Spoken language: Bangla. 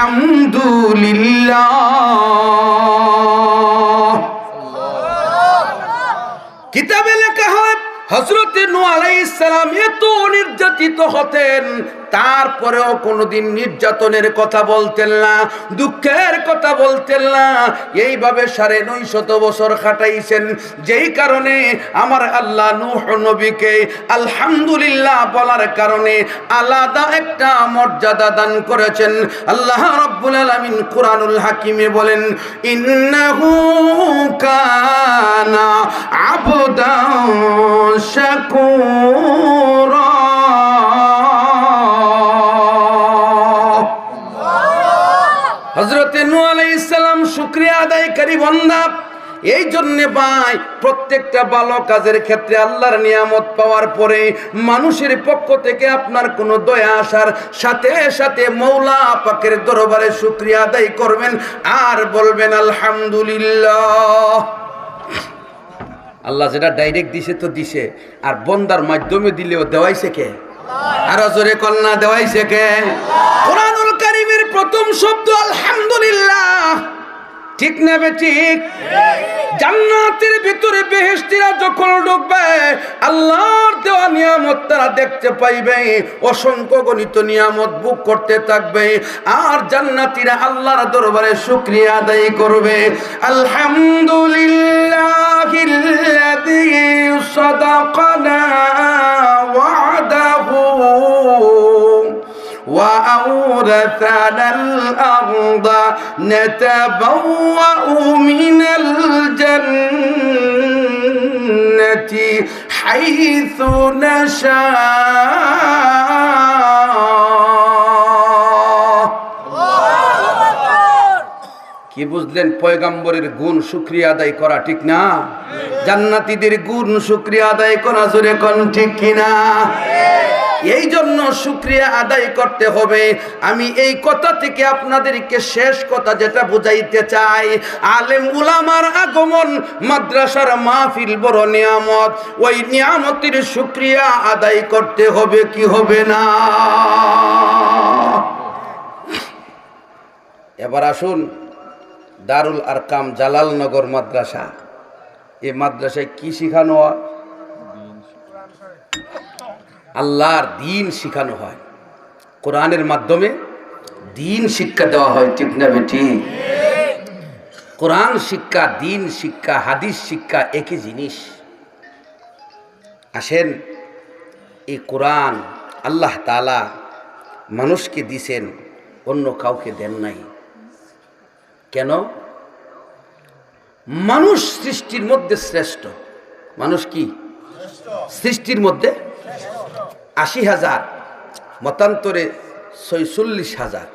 আলহামদুলিল্লাহ। কিতাবে লেখা হয় হজরতে নু আলাইসালাম এত নির্যাতিত হতেন, তারপরেও কোনোদিন নির্যাতনের কথা বলতেন না, দুঃখের কথা বলতেন না। এইভাবে সাড়ে নয় শত বছর খাটাইছেন, যেই কারণে আমার আল্লাহ নূহ নবীকে আলহামদুলিল্লাহ বলার কারণে আলাদা একটা মর্যাদা দান করেছেন। আল্লাহ রব্বুল আলামিন কোরআনুল হাকিমে বলেন, ইন্নাহু কানা হজরতে নু আলাইসালাম শুক্রিয়া আদায়কারী বন্দা। এই জন্যে ভাই, প্রত্যেকটা ভালো কাজের ক্ষেত্রে আল্লাহর নিয়ামত পাওয়ার পরে মানুষের পক্ষ থেকে আপনার কোনো দয়া আসার সাথে সাথে মৌলা পাকের দরবারে শুক্রিয়া আদায় করবেন আর বলবেন, আলহামদুলিল্লাহ। আল্লাহ যেটা ডাইরেক্ট দিছে তো দিছে, আর বন্দার মাধ্যমে দিলেও দেওয়াইছে কে? আর জোরে কন্যা দেওয়াইছে কে? প্রথম শব্দ, আলহামদুলিল্লাহ। ঠিক না ঠিক? জান্নাতের ভিতরে বেহেশতিরা যখন ঢুকবে আল্লাহর দেওয়া নিয়ামত তারা দেখতে পাইবে, অসংখ্য গণিত নিয়ামত বুক করতে থাকবে, আর জান্নাতীরা আল্লাহর দরবারে শুকরিয়া আদায় করবে। আলহামদুলিল্লাহিল্লাযী وأورثنا الأرض نتبوأ من الجنة حيث نشاء কি বুঝলেন পয়গাম্বরের গুণ শুক্রিয়া আদায় করা ঠিক না জান্নাতীদের গুণ শুক্রিয়া আদায় করা জোরে কোন ঠিক কিনা এই জন্য শুক্রিয়া আদায় করতে হবে। আমি এই কথা থেকে আপনাদেরকে শেষ কথা যেটা বুঝাইতে চাই। আলেম উলামার আগমন, মাদ্রাসার মাহফিল বড় নিয়ামত। ওই নিয়ামতের শুক্রিয়া আদায় করতে হবে কি হবে না? এবার আসুন, দারুল আরকাম জালালনগর মাদ্রাসা। এই মাদ্রাসায় কি শিখানো হয়? আল্লাহর দিন শিখানো হয়। কোরআনের মাধ্যমে দিন শিক্ষা দেওয়া হয়, ঠিক না বেটি? কোরআন শিক্ষা, দিন শিক্ষা, হাদিস শিক্ষা একই জিনিস। আসেন, এই কোরআন আল্লাহ তালা মানুষকে দিছেন, অন্য কাউকে দেন নাই। কেন? মানুষ সৃষ্টির মধ্যে শ্রেষ্ঠ। মানুষ কি? সৃষ্টির মধ্যে আশি হাজার মতান্তরে ছয়চল্লিশ হাজার।